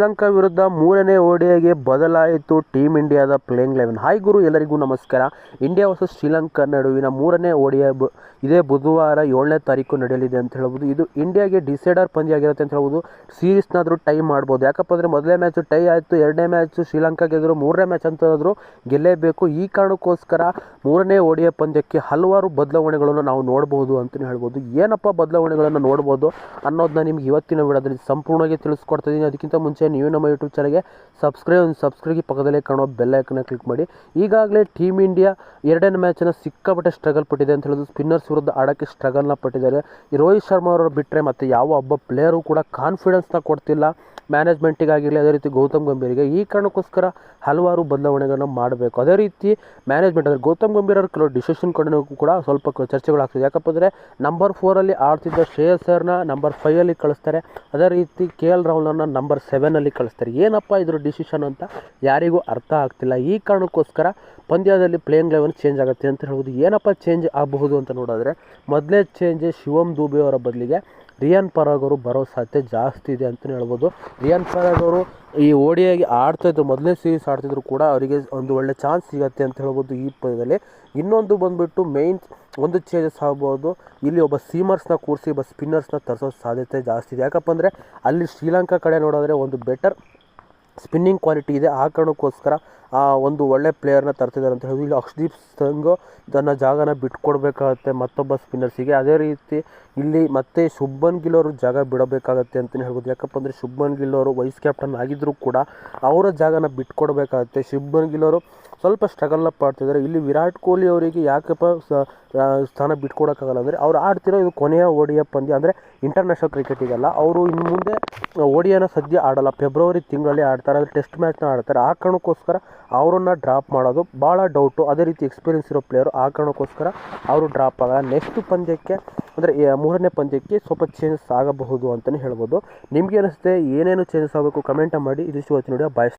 ಶ್ರೀಲಂಕಾ ವಿರುದ್ಧ ಮೂರನೇ ಓಡಿಯಾಗೆ ಬದಲಾಯಿತು ಟೀಮ್ ಇಂಡಿಯಾದ ಪ್ಲೇಯಿಂಗ್ ಲೆವೆನ್. ಹಾಯ್ ಗುರು, ಎಲ್ಲರಿಗೂ ನಮಸ್ಕಾರ. ಇಂಡಿಯಾ ವರ್ಸಸ್ ಶ್ರೀಲಂಕಾ ನಡುವಿನ ಮೂರನೇ ಓಡಿಯ ಇದೇ ಬುಧವಾರ ಏಳನೇ ತಾರೀಕು ನಡೆಯಲಿದೆ ಅಂತ ಹೇಳ್ಬೋದು. ಇದು ಇಂಡಿಯಾಗೆ ಡಿಸೈಡರ್ ಪಂದ್ಯ ಆಗಿರುತ್ತೆ ಅಂತ ಹೇಳ್ಬೋದು. ಸೀರೀಸ್ನಾದರೂ ಟೈ ಮಾಡ್ಬೋದು. ಯಾಕಪ್ಪ ಅಂದರೆ ಮೊದಲನೇ ಮ್ಯಾಚು ಟೈ ಆಯಿತು, ಎರಡನೇ ಮ್ಯಾಚು ಶ್ರೀಲಂಕಾ ಗೆದ್ದರು ಮೂರನೇ ಮ್ಯಾಚ್ ಅಂತಾದರೂ ಗೆಲ್ಲೇಬೇಕು. ಈ ಕಾರಣಕ್ಕೋಸ್ಕರ ಮೂರನೇ ಓಡಿಯ ಪಂದ್ಯಕ್ಕೆ ಹಲವಾರು ಬದಲಾವಣೆಗಳನ್ನು ನಾವು ನೋಡ್ಬೋದು ಅಂತಲೇ ಹೇಳ್ಬೋದು. ಏನಪ್ಪ ಬದಲಾವಣೆಗಳನ್ನು ನೋಡ್ಬೋದು ಅನ್ನೋದನ್ನ ನಿಮ್ಗೆ ಇವತ್ತಿನ ವಿಡಿಯೋದಲ್ಲಿ ಸಂಪೂರ್ಣವಾಗಿ ತಿಳಿಸ್ಕೊಡ್ತಾ ಇದ್ದೀನಿ. ಅದಕ್ಕಿಂತ ಮುಂಚೆ ನೀವು ನಮ್ಮ ಯೂಟ್ಯೂಬ್ ಚಾನಲ್ಗೆ ಸಬ್ಸ್ಕ್ರೈಬ್ ಸಬ್ಸ್ಕ್ರೈಬ್ ಪಕ್ಕದಲ್ಲೇ ಕಾಣೋ ಬೆಲ್ ಐಕನ್ನ ಕ್ಲಿಕ್ ಮಾಡಿ. ಈಗಾಗಲೇ ಟೀಮ್ ಇಂಡಿಯಾ ಎರಡನೇ ಮ್ಯಾಚನ್ನು ಸಿಕ್ಕಾಪಟ್ಟೆ ಸ್ಟ್ರಗಲ್ ಪಟ್ಟಿದೆ ಅಂತ ಹೇಳೋದು ಸ್ಪಿನ್ನರ್ಸ್ ವಿರುದ್ಧ ಆಡೋಕ್ಕೆ ಸ್ಟ್ರಗಲ್ನ ಪಟ್ಟಿದ್ದಾರೆ. ರೋಹಿತ್ ಶರ್ಮಾ ಅವರು ಬಿಟ್ಟರೆ ಮತ್ತು ಯಾವ ಒಬ್ಬ ಪ್ಲೇಯರು ಕೂಡ ಕಾನ್ಫಿಡೆನ್ಸ್ನ ಕೊಡ್ತಿಲ್ಲ. ಮ್ಯಾನೇಜ್ಮೆಂಟಿಗಾಗಿರಲಿ ಅದೇ ರೀತಿ ಗೌತಮ್ ಗಂಭೀರಿಗೆ ಈ ಕಾರಣಕ್ಕೋಸ್ಕರ ಹಲವಾರು ಬದಲಾವಣೆಗಳನ್ನು ಮಾಡಬೇಕು. ಅದೇ ರೀತಿ ಮ್ಯಾನೇಜ್ಮೆಂಟ್ ಅಂದರೆ ಗೌತಮ್ ಗಂಭೀರ್ ಕೆಲವು ಡಿಸಿಷನ್ ಕಡೆಯೂ ಕೂಡ ಸ್ವಲ್ಪ ಚರ್ಚೆಗಳಾಗ್ತದೆ ಯಾಕಪ್ಪ ಅಂದರೆ ನಂಬರ್ ಫೋರಲ್ಲಿ ಆಡ್ತಿದ್ದ ಶ್ರೇಯಸ್ ಸರ್ನ ನಂಬರ್ ಫೈವಲ್ಲಿ ಕಳಿಸ್ತಾರೆ. ಅದೇ ರೀತಿ ಕೆ ಎಲ್ ರಾಹುಲನ್ನು ನಂಬರ್ ಸೆವೆನಲ್ಲಿ ಕಳಿಸ್ತಾರೆ. ಏನಪ್ಪ ಇದ್ರ ಡಿಸಿಷನ್ ಅಂತ ಯಾರಿಗೂ ಅರ್ಥ ಆಗ್ತಿಲ್ಲ. ಈ ಕಾರಣಕ್ಕೋಸ್ಕರ ಪಂದ್ಯದಲ್ಲಿ ಪ್ಲೇಯಿಂಗ್ ಲೆವೆನ್ ಚೇಂಜ್ ಆಗುತ್ತೆ ಅಂತ ಹೇಳ್ಬೋದು. ಏನಪ್ಪ ಚೇಂಜ್ ಆಗಬಹುದು ಅಂತ ನೋಡಿದ್ರೆ ಮೊದಲೇ ಚೇಂಜ್ ಶಿವಮ್ ದೂಬೆ ಅವರ ಬದಲಿಗೆ ರಿಯಾನ್ ಪರಾಗ್ ಅವರು ಬರೋ ಸಾಧ್ಯತೆ ಜಾಸ್ತಿ ಇದೆ ಅಂತಲೇ ಹೇಳ್ಬೋದು. ರಿಯಾನ್ ಪರಾಗ್ ಅವರು ಈ ಓಡಿಯಾಗಿ ಆಡ್ತಾಯಿದ್ರು ಮೊದಲನೇ ಸೀರೀಸ್ ಆಡ್ತಿದ್ರು ಕೂಡ ಅವರಿಗೆ ಒಂದು ಒಳ್ಳೆ ಚಾನ್ಸ್ ಸಿಗತ್ತೆ ಅಂತ ಹೇಳ್ಬೋದು ಈ ಪದದಲ್ಲಿ ಇನ್ನೊಂದು ಬಂದುಬಿಟ್ಟು ಮೇಯ್ನ್ ಒಂದು ಚೇಂಜಸ್ ಆಗ್ಬೋದು. ಇಲ್ಲಿ ಒಬ್ಬ ಸೀಮರ್ಸ್ನ ಕೂರಿಸಿ, ಒಬ್ಬ ಸ್ಪಿನ್ನರ್ಸ್ನ ತರಿಸೋ ಸಾಧ್ಯತೆ ಜಾಸ್ತಿ ಇದೆ. ಯಾಕಪ್ಪ ಅಲ್ಲಿ ಶ್ರೀಲಂಕಾ ಕಡೆ ನೋಡಿದ್ರೆ ಒಂದು ಬೆಟರ್ ಸ್ಪಿನ್ನಿಂಗ್ ಕ್ವಾಲಿಟಿ ಇದೆ. ಆ ಕಾರಣಕ್ಕೋಸ್ಕರ ಒಂದು ಒಳ್ಳೆ ಪ್ಲೇಯರ್ನ ತರ್ತಿದ್ದಾರೆ ಅಂತ ಹೇಳಿ ಇಲ್ಲಿ ಅಕ್ಷದೀಪ್ ಸಿಂಗ್ ತನ್ನ ಜಾಗನ ಬಿಟ್ಕೊಡ್ಬೇಕಾಗತ್ತೆ ಮತ್ತೊಬ್ಬ ಸ್ಪಿನ್ನರ್ಸಿಗೆ ಅದೇ ರೀತಿ ಇಲ್ಲಿ ಮತ್ತೆ ಶುಭನ್ ಗಿಲ್ ಅವರು ಜಾಗ ಬಿಡಬೇಕಾಗತ್ತೆ ಅಂತಲೇ ಹೇಳ್ಬೋದು. ಯಾಕಪ್ಪ ಅಂದರೆ ಶುಭನ್ ಗಿಲ್ ಅವರು ವೈಸ್ ಕ್ಯಾಪ್ಟನ್ ಆಗಿದ್ದರೂ ಕೂಡ ಅವರ ಜಾಗನ ಬಿಟ್ಕೊಡ್ಬೇಕಾಗತ್ತೆ. ಶುಭನ್ ಗಿಲ್ ಅವರು ಸ್ವಲ್ಪ ಸ್ಟ್ರಗಲ್ನ ಪಡ್ತಿದ್ದಾರೆ. ಇಲ್ಲಿ ವಿರಾಟ್ ಕೊಹ್ಲಿ ಅವರಿಗೆ ಯಾಕಪ್ಪ ಸ್ಥಾನ ಬಿಟ್ಕೊಡೋಕ್ಕಾಗಲ್ಲ ಅಂದರೆ ಅವ್ರು ಆಡ್ತಿರೋ ಇದು ಕೊನೆಯ ಓಡಿಯ ಪಂದ್ಯ ಅಂದರೆ ಇಂಟರ್ನ್ಯಾಷನಲ್ ಕ್ರಿಕೆಟಿಗಲ್ಲ ಅವರು ಇನ್ನು ಮುಂದೆ ಒಡಿಯನ ಸದ್ಯ ಆಡಲ್ಲ. ಫೆಬ್ರವರಿ ತಿಂಗಳಲ್ಲಿ ಆಡ್ತಾರೆ. ಅಂದರೆ ಟೆಸ್ಟ್ ಮ್ಯಾಚ್ನ ಆಡ್ತಾರೆ. ಆ ಕಾರಣಕ್ಕೋಸ್ಕರ ಅವರನ್ನು ಡ್ರಾಪ್ ಮಾಡೋದು ಭಾಳ ಡೌಟು ಅದೇ ರೀತಿ ಎಕ್ಸ್ಪೀರಿಯನ್ಸ್ ಇರೋ ಪ್ಲೇಯರು ಆ ಕಾರಣಕ್ಕೋಸ್ಕರ ಅವರು ಡ್ರಾಪ್ ಆಗಲ್ಲ. ನೆಕ್ಸ್ಟ್ ಪಂದ್ಯಕ್ಕೆ ಅಂದರೆ ಮೂರನೇ ಪಂದ್ಯಕ್ಕೆ ಸ್ವಲ್ಪ ಚೇಂಜಸ್ ಆಗಬಹುದು ಅಂತಲೇ ಹೇಳ್ಬೋದು. ನಿಮಗೆ ಅನಿಸುತ್ತೆ ಏನೇನು ಚೇಂಜಸ್ ಆಗಬೇಕು? ಕಮೆಂಟ್ ಮಾಡಿ. ಇದಿಷ್ಟು ಇವತ್ತಿನ ನೋಡಿ ಬಾಯ್